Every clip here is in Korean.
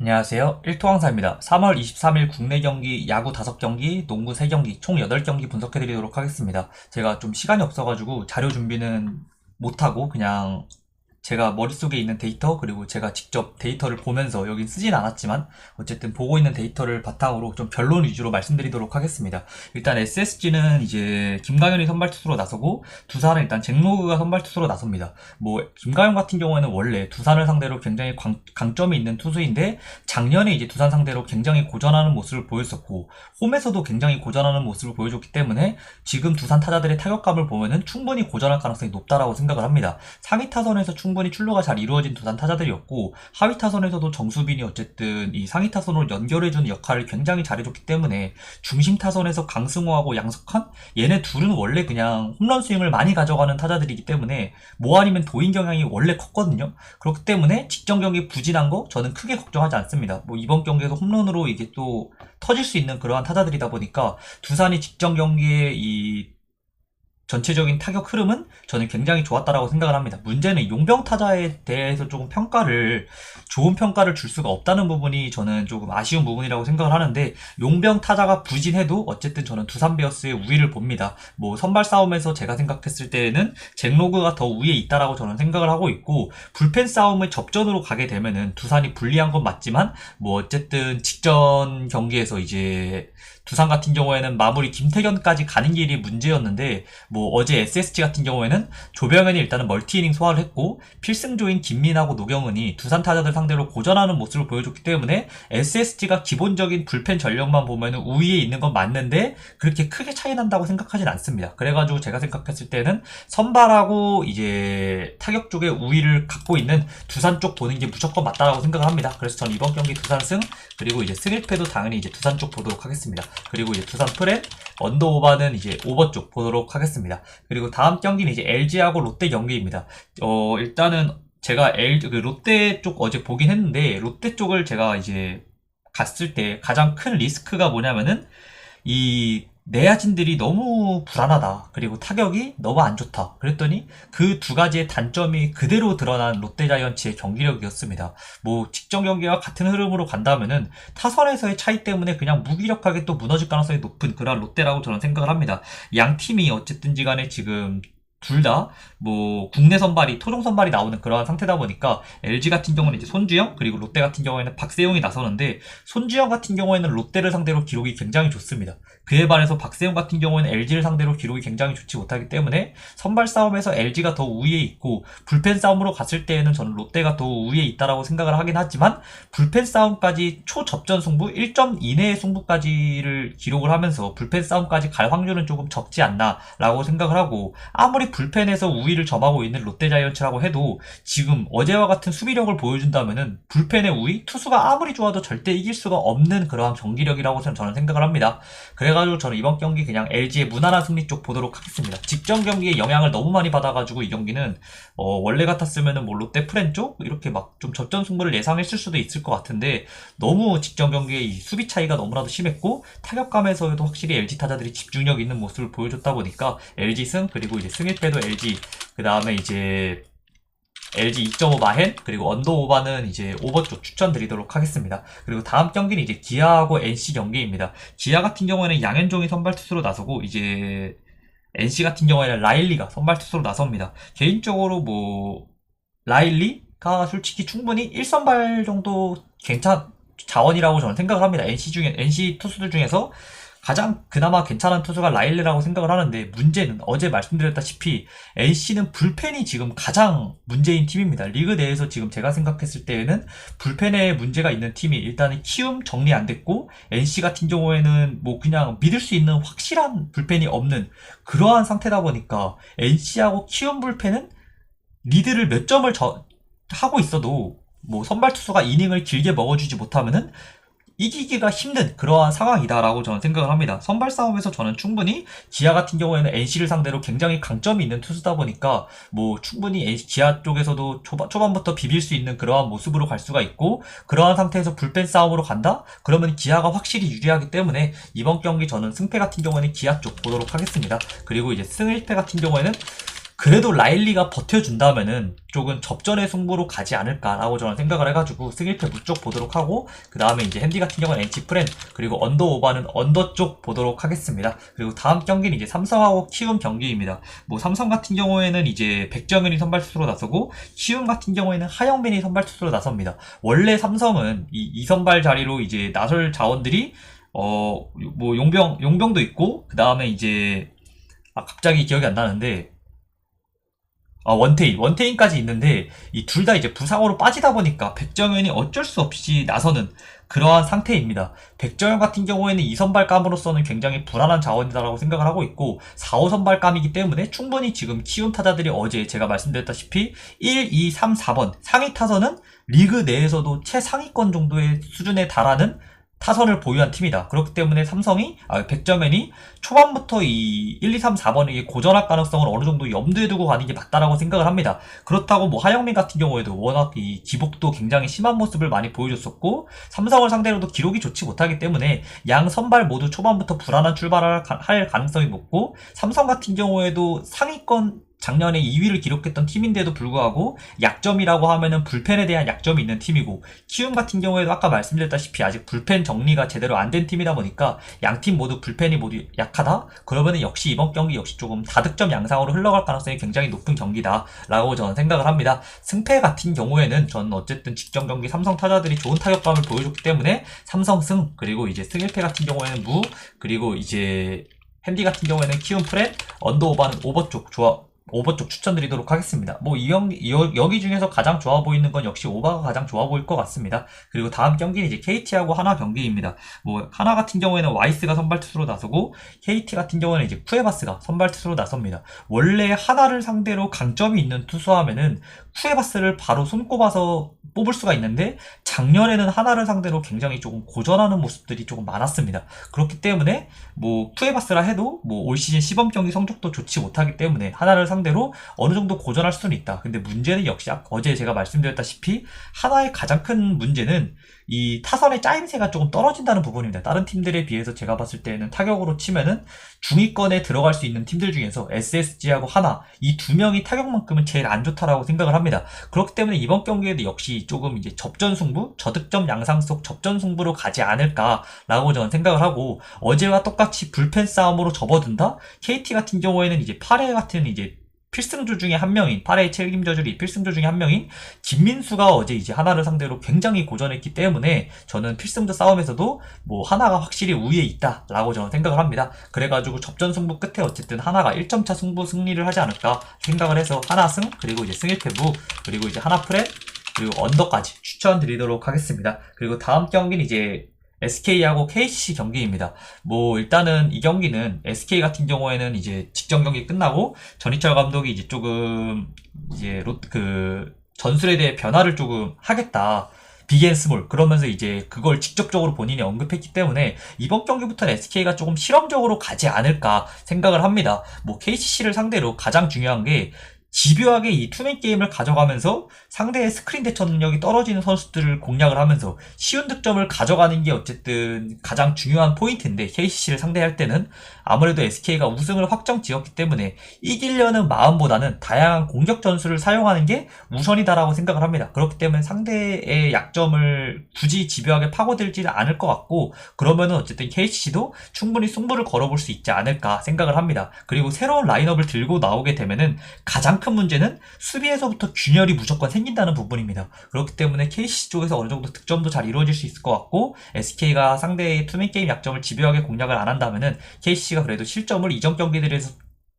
안녕하세요. 1토왕사입니다. 3월 23일 국내 경기 야구 5경기, 농구 3경기, 총 8경기 분석해 드리도록 하겠습니다. 제가 좀 시간이 없어가지고 자료 준비는 못하고 그냥 제가 머릿속에 있는 데이터 그리고 제가 직접 데이터를 보면서 여긴 쓰진 않았지만 어쨌든 보고 있는 데이터를 바탕으로 좀 변론 위주로 말씀드리도록 하겠습니다. 일단 SSG는 이제 김강현이 선발 투수로 나서고 두산은 일단 잭로그가 선발 투수로 나섭니다. 뭐 김가영 같은 경우에는 원래 두산을 상대로 굉장히 광- 강점이 있는 투수인데 작년에 이제 두산 상대로 굉장히 고전하는 모습을 보였었고 홈에서도 굉장히 고전하는 모습을 보여줬기 때문에 지금 두산 타자들의 타격감을 보면은 충분히 고전할 가능성이 높다라고 생각을 합니다. 상위 타선에서 충 분히 출루가 잘 이루어진 두산 타자들이었고 하위 타선에서도 정수빈이 어쨌든 이 상위 타선으로 연결해주는 역할을 굉장히 잘해줬기 때문에 중심 타선에서 강승호하고 양석환 얘네 둘은 원래 그냥 홈런 스윙을 많이 가져가는 타자들이기 때문에 뭐 아니면 도인 경향이 원래 컸거든요. 그렇기 때문에 직전 경기 부진한 거 저는 크게 걱정하지 않습니다. 뭐 이번 경기에서 홈런으로 이게 또 터질 수 있는 그러한 타자들이다 보니까 두산이 직전 경기에 이 전체적인 타격 흐름은 저는 굉장히 좋았다라고 생각을 합니다. 문제는 용병 타자에 대해서 조금 평가를 좋은 평가를 줄 수가 없다는 부분이 저는 조금 아쉬운 부분이라고 생각을 하는데 용병 타자가 부진해도 어쨌든 저는 두산 베어스의 우위를 봅니다. 뭐 선발 싸움에서 제가 생각했을 때에는 잭로그가 더 우위에 있다라고 저는 생각을 하고 있고 불펜 싸움을 접전으로 가게 되면은 두산이 불리한 건 맞지만 뭐 어쨌든 직전 경기에서 이제 두산 같은 경우에는 마무리 김태견까지 가는 길이 문제였는데 뭐 어제 SSG 같은 경우에는 조병현이 일단은 멀티이닝 소화를 했고 필승조인 김민하고 노경은이 두산 타자들 상대로 고전하는 모습을 보여줬기 때문에 SSG가 기본적인 불펜 전력만 보면은 우위에 있는 건 맞는데 그렇게 크게 차이 난다고 생각하진 않습니다. 그래가지고 제가 생각했을 때는 선발하고 이제 타격 쪽에 우위를 갖고 있는 두산 쪽 보는 게 무조건 맞다라고 생각을 합니다. 그래서 저는 이번 경기 두산 승 그리고 이제 승일패도 당연히 이제 두산 쪽 보도록 하겠습니다. 그리고 이제 두산 프렌 언더 오바는 이제 오버 쪽 보도록 하겠습니다. 그리고 다음 경기는 이제 LG하고 롯데 경기입니다. 어 일단은 제가 L 그 롯데 쪽 어제 보긴 했는데 롯데 쪽을 제가 이제 갔을 때 가장 큰 리스크가 뭐냐면은 이 내야진들이 너무 불안하다. 그리고 타격이 너무 안 좋다. 그랬더니 그 두 가지의 단점이 그대로 드러난 롯데자이언츠의 경기력이었습니다. 뭐 직전 경기와 같은 흐름으로 간다면은 타선에서의 차이 때문에 그냥 무기력하게 또 무너질 가능성이 높은 그런 롯데라고 저는 생각을 합니다. 양 팀이 어쨌든지 간에 지금 둘다뭐 국내 선발이 토종 선발이 나오는 그러한 상태다 보니까 LG 같은 경우는 이제 손주영 그리고 롯데 같은 경우에는 박세용이 나서는데 손주영 같은 경우에는 롯데를 상대로 기록이 굉장히 좋습니다. 그에 반해서 박세용 같은 경우에는 LG를 상대로 기록이 굉장히 좋지 못하기 때문에 선발 싸움에서 LG가 더 우위에 있고 불펜 싸움으로 갔을 때에는 저는 롯데가 더 우위에 있다라고 생각을 하긴 하지만 불펜 싸움까지 초접전 승부 1점 이내의 승부까지를 기록을 하면서 불펜 싸움까지 갈 확률은 조금 적지 않나라고 생각을 하고 아무리 불펜에서 우위를 점하고 있는 롯데자이언츠라고 해도 지금 어제와 같은 수비력을 보여준다면은 불펜의 우위 투수가 아무리 좋아도 절대 이길 수가 없는 그러한 경기력이라고 저는 생각을 합니다. 그래 가지고 저는 이번 경기 그냥 LG의 무난한 승리 쪽 보도록 하겠습니다. 직전 경기에 영향을 너무 많이 받아가지고 이 경기는 어, 원래 같았으면은 뭐 롯데 프렌 쪽 이렇게 막 좀 접전 승부를 예상했을 수도 있을 것 같은데 너무 직전 경기에 이 수비 차이가 너무나도 심했고 타격감에서도 확실히 LG 타자들이 집중력 있는 모습을 보여줬다 보니까 LG 승 그리고 이제 승일패도 LG 그 다음에 이제 LG 2.5 마헨 그리고 언더 오바는 이제 오버 쪽 추천드리도록 하겠습니다. 그리고 다음 경기는 이제 기아하고 NC 경기입니다. 기아 같은 경우에는 양현종이 선발 투수로 나서고 이제 NC 같은 경우에는 라일리가 선발 투수로 나섭니다. 개인적으로 뭐 라일리가 솔직히 충분히 1선발 정도 괜찮 자원이라고 저는 생각을 합니다. NC 중에 NC 투수들 중에서 가장 그나마 괜찮은 투수가 라일리라고 생각을 하는데 문제는 어제 말씀드렸다시피 NC는 불펜이 지금 가장 문제인 팀입니다. 리그 내에서 지금 제가 생각했을 때에는 불펜에 문제가 있는 팀이 일단은 키움 정리 안 됐고 NC 같은 경우에는 뭐 그냥 믿을 수 있는 확실한 불펜이 없는 그러한 상태다 보니까 NC하고 키움 불펜은 리드를 몇 점을 저- 하고 있어도 뭐 선발 투수가 이닝을 길게 먹어주지 못하면은 이기기가 힘든 그러한 상황이다라고 저는 생각을 합니다. 선발 싸움에서 저는 충분히 기아 같은 경우에는 NC를 상대로 굉장히 강점이 있는 투수다 보니까 뭐 충분히 NC 기아 쪽에서도 초반, 초반부터 비빌 수 있는 그러한 모습으로 갈 수가 있고 그러한 상태에서 불펜 싸움으로 간다? 그러면 기아가 확실히 유리하기 때문에 이번 경기 저는 승패 같은 경우에는 기아 쪽 보도록 하겠습니다. 그리고 이제 승일패 같은 경우에는 그래도 라일리가 버텨준다면은 조금 접전의 승부로 가지 않을까라고 저는 생각을 해가지고 승일패 무쪽 보도록 하고 그 다음에 이제 핸디 같은 경우는 엔치 프렌 그리고 언더 오버는 언더 쪽 보도록 하겠습니다. 그리고 다음 경기는 이제 삼성하고 키움 경기입니다. 뭐 삼성 같은 경우에는 이제 백정현이 선발 투수로 나서고 키움 같은 경우에는 하영민이 선발 투수로 나섭니다. 원래 삼성은 이, 이 선발 자리로 이제 나설 자원들이 어 뭐 용병 용병도 있고 그 다음에 이제 아 갑자기 기억이 안 나는데 아, 원태인, 원태인까지 있는데, 이 둘 다 이제 부상으로 빠지다 보니까 백정현이 어쩔 수 없이 나서는 그러한 상태입니다. 백정현 같은 경우에는 2선발감으로서는 굉장히 불안한 자원이다라고 생각을 하고 있고, 4, 5선발감이기 때문에 충분히 지금 키움 타자들이 어제 제가 말씀드렸다시피 1, 2, 3, 4번 상위 타선은 리그 내에서도 최상위권 정도의 수준에 달하는 타선을 보유한 팀이다. 그렇기 때문에 삼성이, 아, 백점엔이 초반부터 이 1, 2, 3, 4번이 고전할 가능성을 어느 정도 염두에 두고 가는 게 맞다라고 생각을 합니다. 그렇다고 뭐 하영민 같은 경우에도 워낙 이 기복도 굉장히 심한 모습을 많이 보여줬었고, 삼성을 상대로도 기록이 좋지 못하기 때문에 양 선발 모두 초반부터 불안한 출발을 가- 할 가능성이 높고, 삼성 같은 경우에도 상위권 작년에 2위를 기록했던 팀인데도 불구하고 약점이라고 하면은 불펜에 대한 약점이 있는 팀이고 키움 같은 경우에도 아까 말씀드렸다시피 아직 불펜 정리가 제대로 안 된 팀이다 보니까 양 팀 모두 불펜이 모두 약하다? 그러면은 역시 이번 경기 역시 조금 다득점 양상으로 흘러갈 가능성이 굉장히 높은 경기다라고 저는 생각을 합니다. 승패 같은 경우에는 저는 어쨌든 직전 경기 삼성 타자들이 좋은 타격감을 보여줬기 때문에 삼성 승 그리고 이제 승일패 같은 경우에는 무 그리고 이제 핸디 같은 경우에는 키움 프렛 언더 오버는 오버 쪽 조합 오버 쪽 추천드리도록 하겠습니다. 뭐 이 여기 중에서 가장 좋아 보이는 건 역시 오버가 가장 좋아 보일 것 같습니다. 그리고 다음 경기는 이제 KT하고 하나 경기입니다. 뭐 하나 같은 경우에는 와이스가 선발 투수로 나서고 KT 같은 경우는 이제 쿠에바스가 선발 투수로 나섭니다. 원래 하나를 상대로 강점이 있는 투수하면은 쿠에바스를 바로 손꼽아서 뽑을 수가 있는데 작년에는 하나를 상대로 굉장히 조금 고전하는 모습들이 조금 많았습니다. 그렇기 때문에 뭐 쿠에바스라 해도 뭐 올 시즌 시범 경기 성적도 좋지 못하기 때문에 하나를 상대로 어느 정도 고전할 수는 있다. 근데 문제는 역시 아- 어제 제가 말씀드렸다시피 하나의 가장 큰 문제는 이 타선의 짜임새가 조금 떨어진다는 부분입니다. 다른 팀들에 비해서 제가 봤을 때는 타격으로 치면은 중위권에 들어갈 수 있는 팀들 중에서 SSG하고 하나 이 두 명이 타격만큼은 제일 안 좋다라고 생각을 합니다. 그렇기 때문에 이번 경기에도 역시 조금 이제 접전 승부, 저득점 양상 속 접전 승부로 가지 않을까라고 저는 생각을 하고 어제와 똑같이 불펜 싸움으로 접어든다. KT 같은 경우에는 이제 8회 같은 이제 필승조 중에 한 명인 8회 책임져줄이 필승조 중에 한 명인 김민수가 어제 이제 하나를 상대로 굉장히 고전했기 때문에 저는 필승조 싸움에서도 뭐 하나가 확실히 우위에 있다라고 저는 생각을 합니다. 그래가지고 접전 승부 끝에 어쨌든 하나가 1점차 승부 승리를 하지 않을까 생각을 해서 하나 승 그리고 이제 승일패부 그리고 이제 하나 프레 그리고 언더까지 추천드리도록 하겠습니다. 그리고 다음 경기는 이제 SK하고 KCC 경기입니다. 뭐 일단은 이 경기는 SK 같은 경우에는 이제 직전 경기 끝나고 전희철 감독이 이제 조금 이제 롯그 전술에 대해 변화를 조금 하겠다. 빅앤 스몰 그러면서 이제 그걸 직접적으로 본인이 언급했기 때문에 이번 경기부터는 SK가 조금 실험적으로 가지 않을까 생각을 합니다. 뭐 KCC를 상대로 가장 중요한 게 집요하게 이 투맨 게임을 가져가면서 상대의 스크린 대처 능력이 떨어지는 선수들을 공략을 하면서 쉬운 득점을 가져가는 게 어쨌든 가장 중요한 포인트인데 KCC를 상대할 때는 아무래도 SK가 우승을 확정 지었기 때문에 이기려는 마음보다는 다양한 공격 전술을 사용하는 게 우선이다라고 생각을 합니다. 그렇기 때문에 상대의 약점을 굳이 집요하게 파고들지는 않을 것 같고 그러면은 어쨌든 KCC도 충분히 승부를 걸어볼 수 있지 않을까 생각을 합니다. 그리고 새로운 라인업을 들고 나오게 되면은 가장 큰 문제는 수비에서부터 균열이 무조건 생긴다는 부분입니다. 그렇기 때문에 KCC 쪽에서 어느 정도 득점도 잘 이루어질 수 있을 것 같고 SK가 상대의 투맨 게임 약점을 집요하게 공략을 안 한다면은 KCC가 그래도 실점을 이전 경기들에서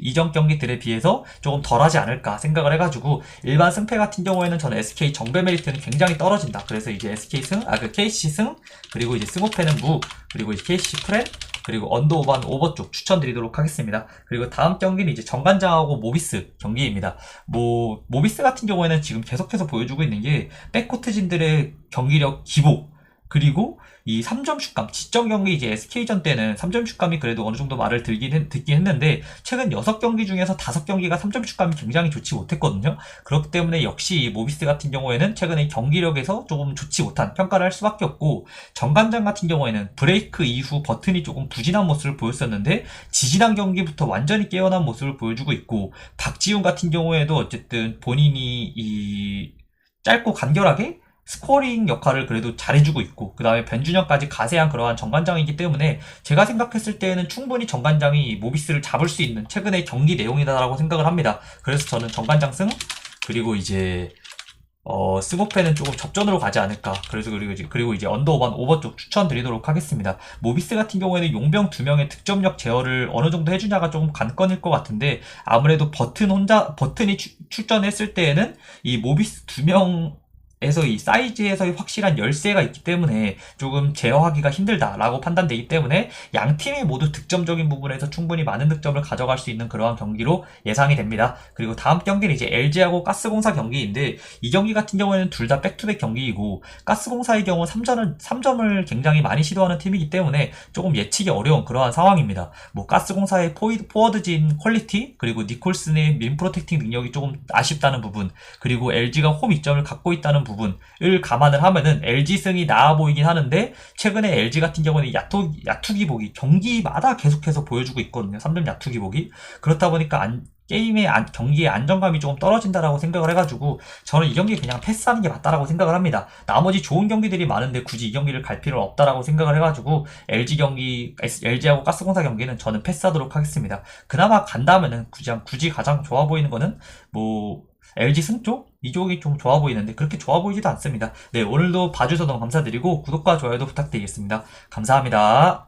이전 경기들에 비해서 조금 덜하지 않을까 생각을 해가지고 일반 승패 같은 경우에는 저는 SK 정배 메리트는 굉장히 떨어진다. 그래서 이제 SK 승, 아 그 KC 승 그리고 이제 승호패는 무 그리고 이제 KC 프렌 그리고 언더 오반 오버 쪽 추천드리도록 하겠습니다. 그리고 다음 경기는 이제 정관장하고 모비스 경기입니다. 뭐 모비스 같은 경우에는 지금 계속해서 보여주고 있는 게 백코트진들의 경기력 기복 그리고 이 3점 슛감, 지점 경기 이제 SK전 때는 3점 슛감이 그래도 어느 정도 말을 들긴 했, 듣긴 했는데 최근 6경기 중에서 5경기가 3점 슛감이 굉장히 좋지 못했거든요. 그렇기 때문에 역시 이 모비스 같은 경우에는 최근에 경기력에서 조금 좋지 못한 평가를 할 수밖에 없고 정관장 같은 경우에는 브레이크 이후 버튼이 조금 부진한 모습을 보였었는데 지지난 경기부터 완전히 깨어난 모습을 보여주고 있고 박지훈 같은 경우에도 어쨌든 본인이 이 짧고 간결하게 스코어링 역할을 그래도 잘해주고 있고 그 다음에 변준영까지 가세한 그러한 정관장이기 때문에 제가 생각했을 때에는 충분히 정관장이 모비스를 잡을 수 있는 최근의 경기 내용이다라고 생각을 합니다. 그래서 저는 정관장 승 그리고 이제 어, 스모페는 조금 접전으로 가지 않을까. 그래서 그리고 이제, 그리고 이제 언더 오반 오버 쪽 추천드리도록 하겠습니다. 모비스 같은 경우에는 용병 두 명의 득점력 제어를 어느 정도 해주냐가 조금 관건일 것 같은데 아무래도 버튼 혼자 버튼이 추- 출전했을 때에는 이 모비스 두명 에서 이 사이즈에서의 확실한 열쇠가 있기 때문에 조금 제어하기가 힘들다라고 판단되기 때문에 양 팀이 모두 득점적인 부분에서 충분히 많은 득점을 가져갈 수 있는 그러한 경기로 예상이 됩니다. 그리고 다음 경기는 이제 LG하고 가스공사 경기인데 이 경기 같은 경우에는 둘 다 백투백 경기이고 가스공사의 경우 3점을 3점을 굉장히 많이 시도하는 팀이기 때문에 조금 예측이 어려운 그러한 상황입니다. 뭐 가스공사의 포워드진 퀄리티 그리고 니콜슨의 민 프로텍팅 능력이 조금 아쉽다는 부분 그리고 LG가 홈 이점을 갖고 있다는 부분을 감안을 하면은 LG 승이 나아 보이긴 하는데 최근에 LG 같은 경우는 야투 야투 기복이 경기마다 계속해서 보여주고 있거든요. 3점 야투 기복이 그렇다 보니까 안- 게임의 안- 경기의 안정감이 조금 떨어진다라고 생각을 해가지고 저는 이 경기 그냥 패스하는 게 맞다라고 생각을 합니다. 나머지 좋은 경기들이 많은데 굳이 이 경기를 갈 필요는 없다라고 생각을 해가지고 LG 경기 LG하고 가스공사 경기는 저는 패스하도록 하겠습니다. 그나마 간다면은 굳이 굳이 가장 좋아 보이는 거는 뭐 LG 승쪽 이쪽이 좀 좋아 보이는데 그렇게 좋아 보이지도 않습니다. 네 오늘도 봐주셔서 너무 감사드리고 구독과 좋아요도 부탁드리겠습니다. 감사합니다.